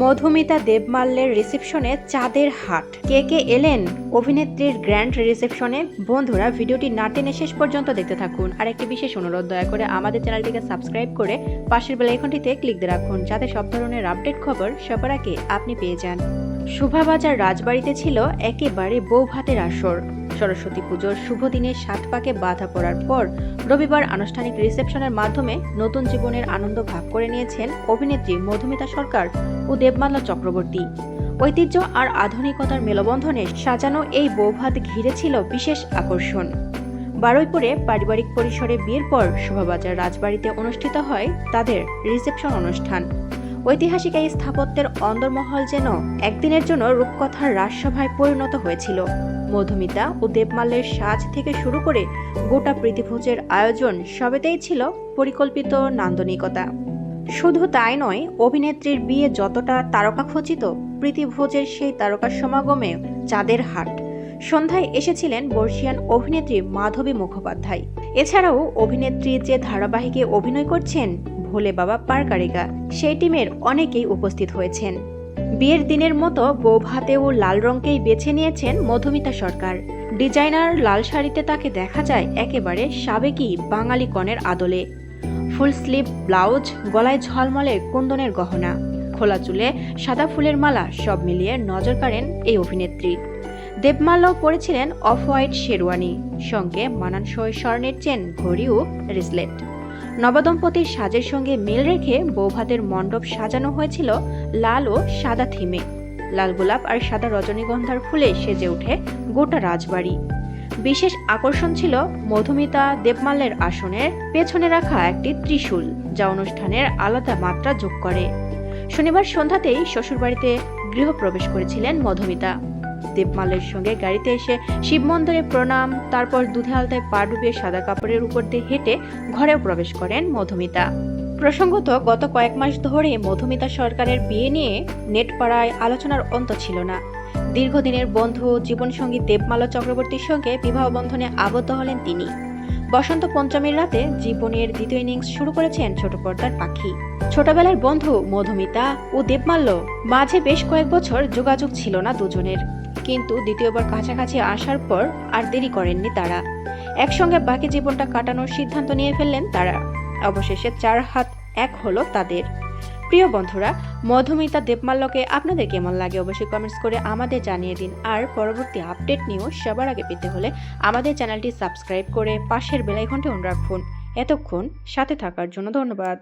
মধুমিতা দেবমাল্যের রিসেপশনে চাঁদের হাট। কে কে এলেন? অভিনেত্রীর গ্র্যান্ড রিসেপশনে বন্ধুরা, ভিডিওটি না টেনে শেষ পর্যন্ত দেখতে থাকুন। আর একটি বিশেষ অনুরোধ, দয়া করে আমাদের চ্যানেলটিকে সাবস্ক্রাইব করে পাশের বেল আইকনটিতে ক্লিক দিয়ে রাখুন, যাতে সব ধরনের আপডেট খবর সবার আগে আপনি পেয়ে যান। শোভাবাজার রাজবাড়িতে ছিল একেবারে বউ ভাতের আসর। সরস্বতী পুজোর শুভ দিনে সাত পাকে বাধা পড়ার পর রবিবার আনুষ্ঠানিক রিসেপশনের মাধ্যমে নতুন জীবনের আনন্দ ভাগ করে নিয়েছেন অভিনেত্রী মধুমিতা সরকার ও দেবমাল্য চক্রবর্তী। ঐতিহ্য আর আধুনিকতার মেলবন্ধনে সাজানো এই বৌভাত ঘিরে ছিল বিশেষ আকর্ষণ। বারুইপুরে পারিবারিক পরিসরে বিয়ের পর শোভাবাজার রাজবাড়িতে অনুষ্ঠিত হয় তাদের রিসেপশন অনুষ্ঠান। ঐতিহাসিক এই স্থাপত্যের অন্দরমহল যেন একদিনের জন্য রূপকথার রাজসভায় পরিণত হয়েছিল। মধুমিতা ও দেবমাল্যের সাজ থেকে শুরু করে গোটা প্রীতিভোজের আয়োজন সবেতেই ছিল পরিকল্পিত নান্দনিকতা। শুধু তাই নয়, অভিনেত্রীর বিয়ে যতটা তারকাখচিত, প্রীতিভোজের সেই তারকা সমাগমে চাঁদের হাট। সন্ধ্যায় এসেছিলেন বর্ষিয়ান অভিনেত্রী মাধবী মুখোপাধ্যায়। এছাড়াও অভিনেত্রী যে ধারাবাহিকে অভিনয় করছেন ভোলে বাবা পারকারিকা, সেই টিমের অনেকেই উপস্থিত হয়েছেন। বিয়ের দিনের মতো বৌভাতেও লাল রঙকেই বেছে নিয়েছেন মধুমিতা সরকার। ডিজাইনার লাল শাড়িতে তাকে দেখা যায় একেবারে সাবেকি বাঙালি কনের আদলে। ফুল স্লিভ ব্লাউজ, গলায় ঝলমলে কুন্দনের গহনা। খোলা চুলে সাদা ফুলের মালা সব মিলিয়ে নজর কাড়েন এই অভিনেত্রী। দেবমাল্য পরেছিলেন অফ হোয়াইট শেরওয়ানি। সঙ্গে মানানসই স্বর্ণের চেন, ঘড়ি ও রিসলেট। নবদম্পতির সাজের সঙ্গে মিল রেখে বৌভাতের মণ্ডপ সাজানো হয়েছিল লাল ও সাদা থিমে। লাল গোলাপ আর সাদা রজনীগন্ধার ফুলে সেজে ওঠে গোটা রাজবাড়ি। বিশেষ আকর্ষণ ছিল মধুমিতা দেবমাল্যের আসনের পেছনে রাখা একটি ত্রিশূল, যা অনুষ্ঠানের আলাদা মাত্রা যোগ করে। শনিবার সন্ধ্যাতেই শ্বশুরবাড়িতে গৃহপ্রবেশ করেছিলেন মধুমিতা। দেবমালের সঙ্গে গাড়িতে এসে শিব মন্দিরে প্রণাম, তারপর দুধে আলতায় পা ডুবিয়ে সাদা কাপড়ের উপর দিয়ে হেঁটে ঘরেও প্রবেশ করেন মধুমিতা। প্রসঙ্গত, গত কয়েক মাস ধরে মধুমিতা সরকারের বিয়ে নিয়ে নেট পাড়ায় আলোচনার অন্ত ছিল না। দীর্ঘদিনের বন্ধু, জীবনসঙ্গী দেবমালা চক্রবর্তীর সঙ্গে বিবাহ বন্ধনে আবদ্ধ হলেন তিনি। বসন্ত পঞ্চমীর রাতে জীবনের দ্বিতীয় ইনিংস শুরু করেছেন ছোট পর্দার পাখি। ছোটবেলার বন্ধু মধুমিতা ও দেবমাল্য মাঝে বেশ কয়েক বছর যোগাযোগ ছিল না দুজনের। কিন্তু দ্বিতীয়বার কাছাকাছি আসার পর আর দেরি করেননি তারা। একসঙ্গে বাকি জীবনটা কাটানোর সিদ্ধান্ত নিয়ে ফেললেন তারা। অবশেষে চার হাত এক হলো তাদের। প্রিয় বন্ধুরা, মধুমিতা দেবমাল্যকে আপনাদের কেমন লাগে অবশ্যই কমেন্টস করে আমাদের জানিয়ে দিন। আর পরবর্তী আপডেট নিউজ সবার আগে পেতে হলে আমাদের চ্যানেলটি সাবস্ক্রাইব করে পাশের বেলাইকনটি অন রাখুন। এতক্ষণ সাথে থাকার জন্য ধন্যবাদ।